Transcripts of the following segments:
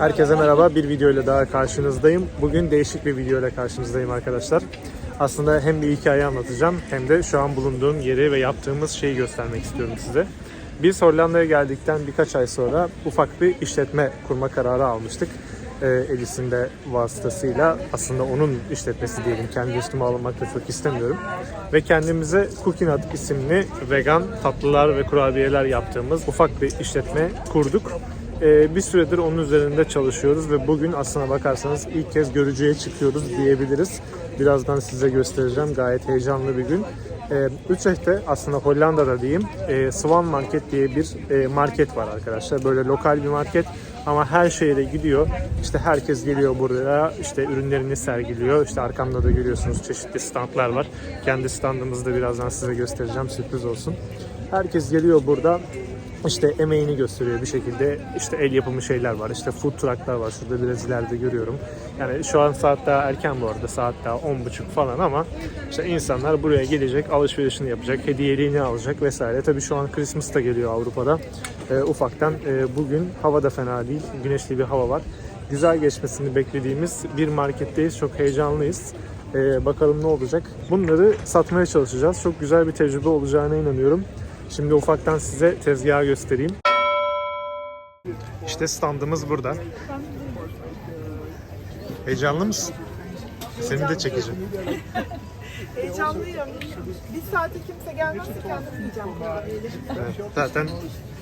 Herkese merhaba. Bir video ile daha karşınızdayım. Bugün değişik bir video ile karşınızdayım arkadaşlar. Aslında hem bir hikaye anlatacağım hem de şu an bulunduğum yeri ve yaptığımız şeyi göstermek istiyorum size. Biz Hollanda'ya geldikten birkaç ay sonra ufak bir işletme kurma kararı almıştık. Ee, Elis'in de vasıtasıyla aslında onun işletmesi diyelim. Kendi üstüme almak da çok istemiyorum. Ve kendimize Hut isimli vegan tatlılar ve kurabiyeler yaptığımız ufak bir işletme kurduk. Ee, bir süredir onun üzerinde çalışıyoruz ve bugün aslına bakarsanız ilk kez görücüye çıkıyoruz diyebiliriz. Birazdan size göstereceğim. Gayet heyecanlı bir gün. Ee, Utrecht'te aslında Hollanda'da diyeyim e, Swan Market diye bir e, market var arkadaşlar. Böyle lokal bir market ama her şehre gidiyor. İşte herkes geliyor buraya işte ürünlerini sergiliyor. İşte arkamda da görüyorsunuz çeşitli standlar var. Kendi standımızı da birazdan size göstereceğim sürpriz olsun. Herkes geliyor burada işte emeğini gösteriyor bir şekilde. İşte el yapımı şeyler var. İşte food trucklar var. Şurada biraz ileride görüyorum. Yani şu an saat daha erken bu arada. Saat daha 10.30 falan ama işte insanlar buraya gelecek, alışverişini yapacak, hediyeliğini alacak vesaire. Tabii şu an Christmas da geliyor Avrupa'da. Ee, ufaktan e, bugün hava da fena değil. Güneşli bir hava var. Güzel geçmesini beklediğimiz bir marketteyiz. Çok heyecanlıyız. Ee, bakalım ne olacak. Bunları satmaya çalışacağız. Çok güzel bir tecrübe olacağına inanıyorum. Şimdi ufaktan size tezgahı göstereyim. İşte standımız burada. Heyecanlı mısın? Seni de çekeceğim. Heyecanlıyım. Bir saate kimse gelmezse kendim yiyeceğim kurabiyeleri. Evet, zaten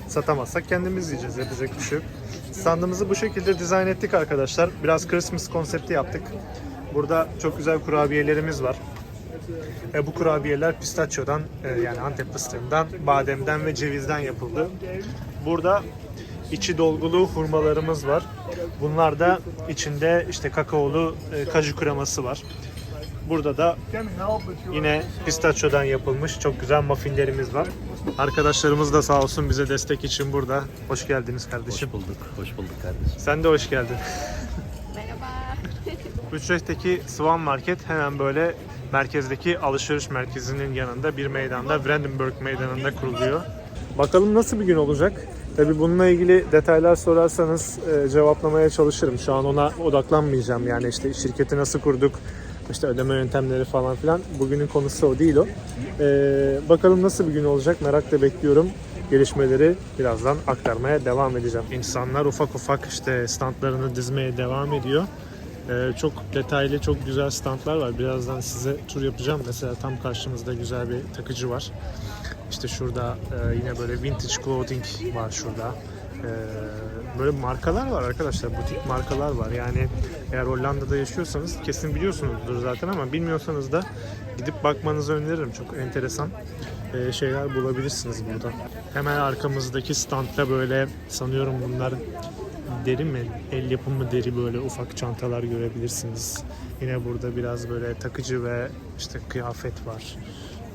satamazsak kendimiz yiyeceğiz. Yapacak bir şey yok. Standımızı bu şekilde dizayn ettik arkadaşlar. Biraz Christmas konsepti yaptık. Burada çok güzel kurabiyelerimiz var. E, bu kurabiyeler pistachio'dan e, yani Antep fıstığından, bademden ve cevizden yapıldı. Burada içi dolgulu hurmalarımız var. Bunlar da içinde işte kakaolu e, kaju kreması var. Burada da yine pistachio'dan yapılmış çok güzel muffinlerimiz var. Arkadaşlarımız da sağ olsun bize destek için burada. Hoş geldiniz kardeşim. Hoş bulduk, hoş bulduk kardeşim. Sen de hoş geldin. Utrecht'teki Swan Market hemen böyle merkezdeki alışveriş merkezinin yanında bir meydanda Brandenburg meydanında kuruluyor. Bakalım nasıl bir gün olacak? Tabi bununla ilgili detaylar sorarsanız e, cevaplamaya çalışırım. Şu an ona odaklanmayacağım. Yani işte şirketi nasıl kurduk, işte ödeme yöntemleri falan filan. Bugünün konusu o değil o. E, bakalım nasıl bir gün olacak merakla bekliyorum. Gelişmeleri birazdan aktarmaya devam edeceğim. İnsanlar ufak ufak işte standlarını dizmeye devam ediyor. Ee, çok detaylı, çok güzel standlar var. Birazdan size tur yapacağım. Mesela tam karşımızda güzel bir takıcı var. İşte şurada e, yine böyle vintage clothing var şurada. Ee, böyle markalar var arkadaşlar. Butik markalar var. Yani eğer Hollanda'da yaşıyorsanız kesin biliyorsunuzdur zaten ama bilmiyorsanız da gidip bakmanızı öneririm. Çok enteresan e, şeyler bulabilirsiniz burada. Hemen arkamızdaki standta böyle sanıyorum bunlar deri mi? El yapımı deri böyle ufak çantalar görebilirsiniz. Yine burada biraz böyle takıcı ve işte kıyafet var.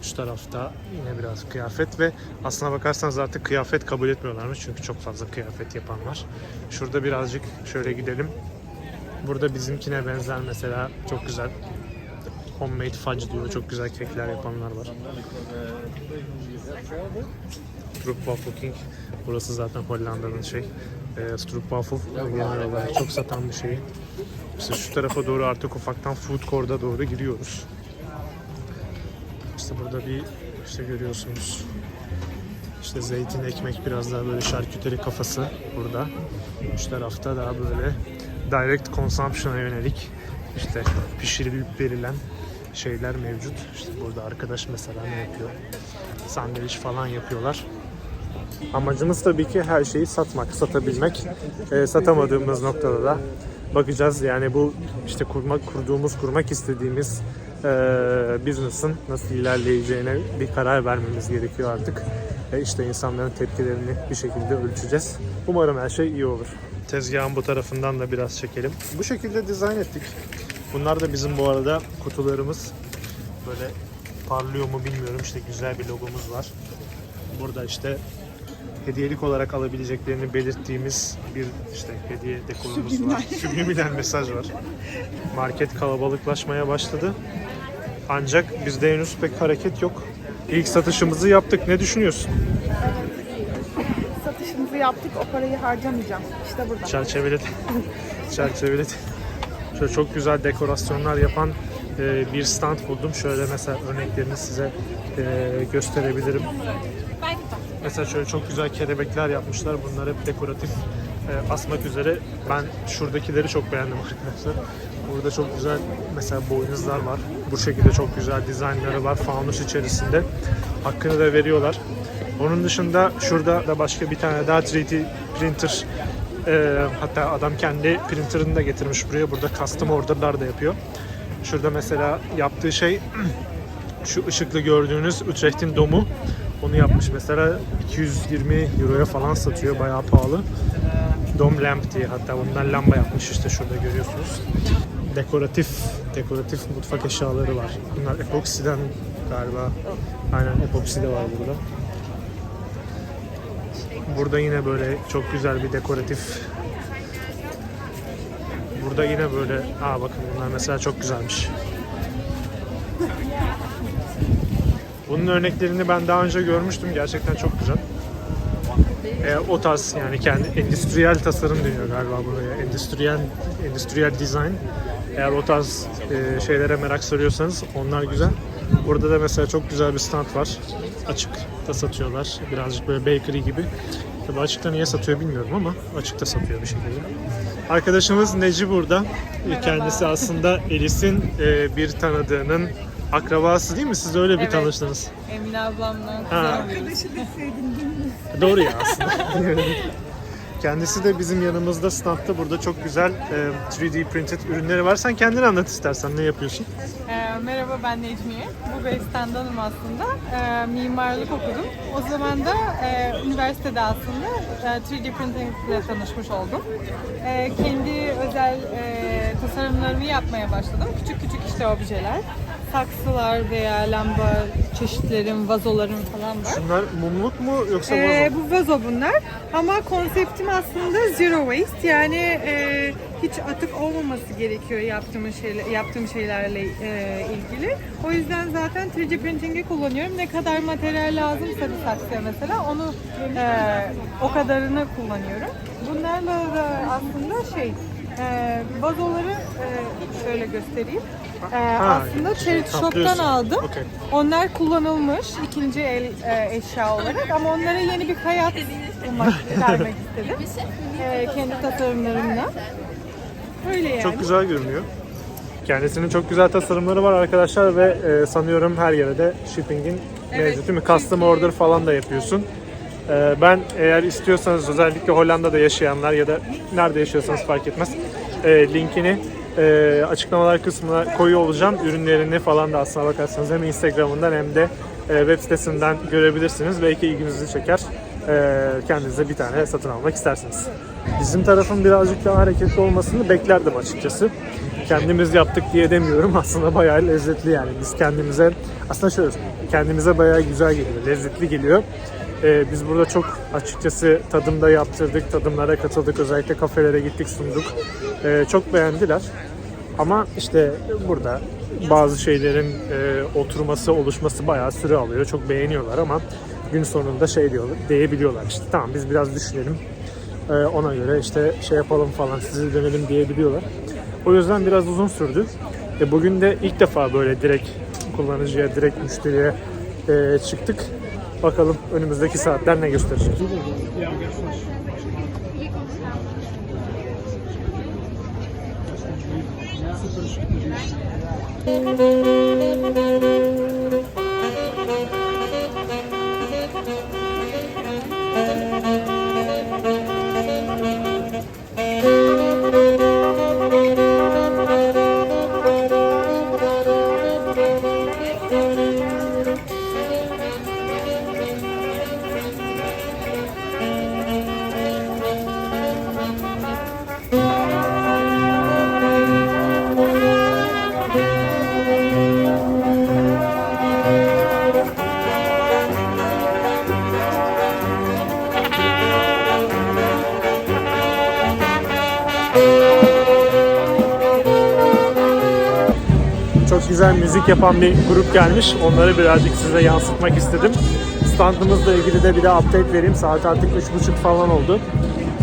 Şu tarafta yine biraz kıyafet ve aslına bakarsanız artık kıyafet kabul etmiyorlarmış çünkü çok fazla kıyafet yapan var. Şurada birazcık şöyle gidelim. Burada bizimkine benzer mesela çok güzel homemade fudge diyor. Çok güzel kekler yapanlar var. Stroopwafel King. Burası zaten Hollanda'nın şey. E, Stroopwafel olarak çok satan bir şey. İşte şu tarafa doğru artık ufaktan food court'a doğru giriyoruz. İşte burada bir işte görüyorsunuz. İşte zeytin ekmek biraz daha böyle şarküteri kafası burada. Şu tarafta daha böyle direct consumption'a yönelik işte pişirilip verilen şeyler mevcut. İşte burada arkadaş mesela ne yapıyor? Sandviç falan yapıyorlar. Amacımız tabii ki her şeyi satmak, satabilmek. Ee, satamadığımız noktada da bakacağız. Yani bu işte kurmak, kurduğumuz, kurmak istediğimiz e, business'ın nasıl ilerleyeceğine bir karar vermemiz gerekiyor artık. E, işte insanların tepkilerini bir şekilde ölçeceğiz. Umarım her şey iyi olur. Tezgahın bu tarafından da biraz çekelim. Bu şekilde dizayn ettik. Bunlar da bizim bu arada kutularımız. Böyle parlıyor mu bilmiyorum. İşte güzel bir logomuz var. Burada işte hediyelik olarak alabileceklerini belirttiğimiz bir işte hediye dekorumuz var. Subliminal mesaj var. Market kalabalıklaşmaya başladı. Ancak bizde henüz pek hareket yok. İlk satışımızı yaptık. Ne düşünüyorsun? Satış alışverişimizi yaptık. O parayı harcamayacağım. İşte burada. Çerçeveli çerçeveli şöyle çok güzel dekorasyonlar yapan e, bir stand buldum. Şöyle mesela örneklerini size e, gösterebilirim. Mesela şöyle çok güzel kelebekler yapmışlar. Bunlar hep dekoratif e, asmak üzere. Ben şuradakileri çok beğendim arkadaşlar. Burada çok güzel mesela boynuzlar var. Bu şekilde çok güzel dizaynları var. Fanus içerisinde. Hakkını da veriyorlar. Onun dışında şurada da başka bir tane daha 3D printer e, hatta adam kendi printerını da getirmiş buraya. Burada custom orderlar da yapıyor. Şurada mesela yaptığı şey şu ışıklı gördüğünüz Utrecht'in domu onu yapmış mesela 220 euroya falan satıyor bayağı pahalı. Dom lamp diye hatta bundan lamba yapmış işte şurada görüyorsunuz. Dekoratif dekoratif mutfak eşyaları var. Bunlar epoksiden galiba. Aynen epoksi de var burada. Burada yine böyle çok güzel bir dekoratif Burada yine böyle aa bakın bunlar mesela çok güzelmiş. Bunun örneklerini ben daha önce görmüştüm. Gerçekten çok güzel. E, o tarz yani kendi endüstriyel tasarım deniyor galiba buraya. Endüstriyel endüstriyel design. Eğer o tarz e, şeylere merak sarıyorsanız onlar güzel. Burada da mesela çok güzel bir stand var. Açık da satıyorlar. Birazcık böyle bakery gibi. Tabii açıkta niye satıyor bilmiyorum ama açıkta satıyor bir şekilde. Arkadaşımız Neci burada. E, Kendisi aslında Elis'in e, bir tanıdığının akrabası değil mi? Siz öyle bir Evet. tanıştınız. Emine ablamla Ha. kuzenliyoruz. Doğru ya aslında. Kendisi de bizim yanımızda standta burada çok güzel e, 3D printed ürünleri var. Sen kendini anlat istersen ne yapıyorsun? Ee, merhaba ben Necmiye. Bu Bestan'danım aslında. Ee, mimarlık okudum. O zaman da e, üniversitede aslında e, 3D printing ile tanışmış oldum. E, kendi özel e, tasarımlarımı yapmaya başladım. Küçük küçük işte objeler. Saksılar veya lamba çeşitlerim, vazolarım falan var. Bunlar mumluk mu yoksa Ee, vazo? bu vazo bunlar. Ama konseptim aslında zero waste. Yani e, hiç atık olmaması gerekiyor yaptığım şeyler, yaptığım şeylerle e, ilgili. O yüzden zaten 3D printing'i kullanıyorum. Ne kadar materyal lazımsa bir saksıya mesela onu e, o kadarını kullanıyorum. Bunlarla da aslında şey e, vazoları e, şöyle göstereyim. E, aslında şey, charity shop'tan aldım. Okey. Onlar kullanılmış ikinci el e, eşya olarak ama onlara yeni bir hayat bulmak, vermek istedim. E, kendi tasarımlarımla. Öyle yani. Çok güzel görünüyor. Kendisinin çok güzel tasarımları var arkadaşlar ve e, sanıyorum her yere de shipping'in mevcut değil mi? Custom order falan da yapıyorsun. E, ben eğer istiyorsanız özellikle Hollanda'da yaşayanlar ya da nerede yaşıyorsanız fark etmez. e, linkini e, açıklamalar kısmına koyu olacağım. Ürünlerini falan da aslına bakarsanız hem Instagram'ından hem de e, web sitesinden görebilirsiniz. Belki ilginizi çeker. Kendinize bir tane satın almak istersiniz. Bizim tarafın birazcık daha hareketli olmasını beklerdim açıkçası. Kendimiz yaptık diye demiyorum. Aslında bayağı lezzetli yani. Biz kendimize aslında şöyle kendimize bayağı güzel geliyor. Lezzetli geliyor. Ee, biz burada çok açıkçası tadımda yaptırdık. Tadımlara katıldık. Özellikle kafelere gittik sunduk. Ee, çok beğendiler. Ama işte burada bazı şeylerin e, oturması, oluşması bayağı süre alıyor. Çok beğeniyorlar ama gün sonunda şey diyorlar, diyebiliyorlar işte tamam biz biraz düşünelim. Ee, ona göre işte şey yapalım falan sizi dönelim diyebiliyorlar. O yüzden biraz uzun sürdü. E, bugün de ilk defa böyle direkt kullanıcıya, direkt müşteriye e, çıktık. Bakalım önümüzdeki saatler ne gösterecek. Çok güzel müzik yapan bir grup gelmiş. Onları birazcık size yansıtmak istedim. standımızla ilgili de bir de update vereyim. Saat artık 3.30 falan oldu.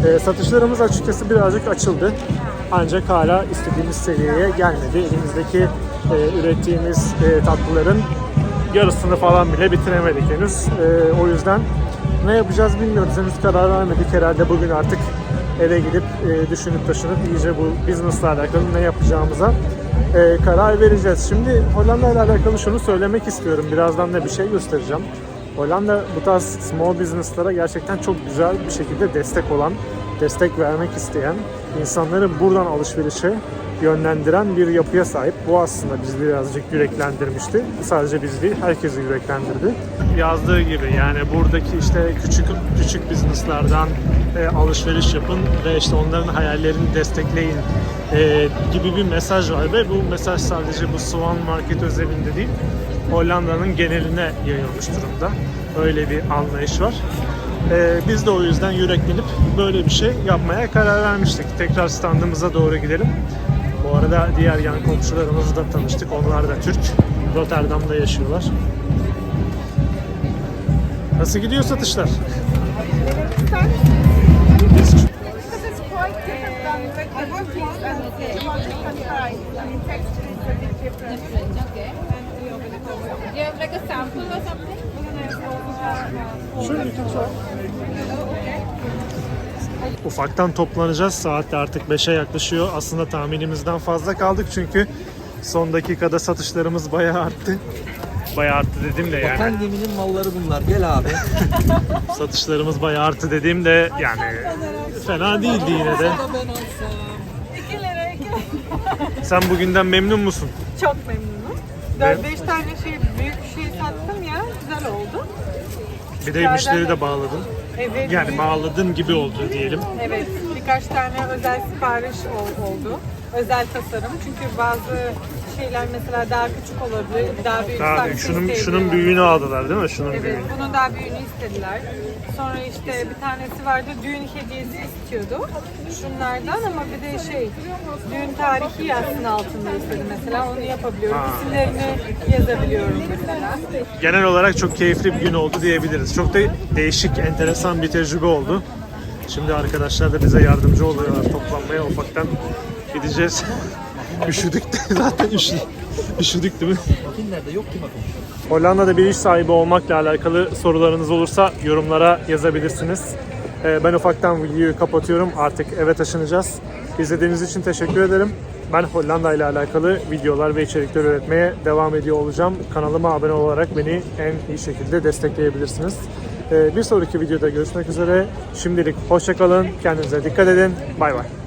Ee, satışlarımız açıkçası birazcık açıldı. Ancak hala istediğimiz seviyeye gelmedi. Elimizdeki e, ürettiğimiz e, tatlıların yarısını falan bile bitiremedik henüz. Ee, o yüzden ne yapacağız bilmiyoruz. Henüz karar vermedik. Herhalde bugün artık eve gidip e, düşünüp taşınıp iyice bu business'la alakalı ne yapacağımıza e, karar vereceğiz. Şimdi Hollanda ile alakalı şunu söylemek istiyorum. Birazdan da bir şey göstereceğim. Hollanda bu tarz small business'lara gerçekten çok güzel bir şekilde destek olan, destek vermek isteyen, insanları buradan alışverişe yönlendiren bir yapıya sahip. Bu aslında bizi birazcık yüreklendirmişti. Sadece biz değil, herkesi yüreklendirdi. Yazdığı gibi yani buradaki işte küçük küçük business'lardan e, alışveriş yapın ve işte onların hayallerini destekleyin e, gibi bir mesaj var ve bu mesaj sadece bu Swan Market özelinde değil, Hollanda'nın geneline yayılmış durumda. Öyle bir anlayış var. E, biz de o yüzden yüreklenip böyle bir şey yapmaya karar vermiştik. Tekrar standımıza doğru gidelim. Bu arada diğer yan komşularımızla da tanıştık. Onlar da Türk. Rotterdam'da yaşıyorlar. Nasıl gidiyor satışlar? Şöyle birkaç var. Ufaktan toplanacağız. Saat de artık 5'e yaklaşıyor. Aslında tahminimizden fazla kaldık çünkü son dakikada satışlarımız bayağı arttı. Bayağı arttı dedim de yani. Vatan geminin malları bunlar. Gel abi. Satışlarımız bayağı arttı dediğim de yani fena değildi yine de. Sen bugünden memnun musun? Çok memnunum. 4-5 tane şey, büyük şey sattım ya. Güzel oldu. Bir de müşteri de bağladın. Evet. Yani bağladın gibi oldu diyelim. Evet, birkaç tane özel sipariş ol- oldu. Özel tasarım. Çünkü bazı şeyler mesela daha küçük olabilir, daha büyük Daha şunun şunun büyüğünü aldılar değil mi? Şunun Evet, büyüğünü. bunun daha büyüğünü istediler. Sonra işte bir tanesi vardı, düğün hediyesi istiyordu. Şunlardan ama bir de şey, düğün tarihi yazsın altında istedi mesela. Onu yapabiliyorum. İsimlerini yazabiliyorum mesela. genel olarak çok keyifli bir gün oldu diyebiliriz. Çok da değişik, enteresan bir tecrübe oldu. Şimdi arkadaşlar da bize yardımcı oluyorlar toplanmaya ufaktan gideceğiz. Üşüdük de zaten üşü, üşüdük değil mi? Bakın nerede? Yok ki bakın. Hollanda'da bir iş sahibi olmakla alakalı sorularınız olursa yorumlara yazabilirsiniz. Ee, Ben ufaktan videoyu kapatıyorum. Artık eve taşınacağız. İzlediğiniz için teşekkür ederim. Ben Hollanda ile alakalı videolar ve içerikler üretmeye devam ediyor olacağım. Kanalıma abone olarak beni en iyi şekilde destekleyebilirsiniz. Ee, Bir sonraki videoda görüşmek üzere. Şimdilik hoşçakalın. Kendinize dikkat edin. Bay bay.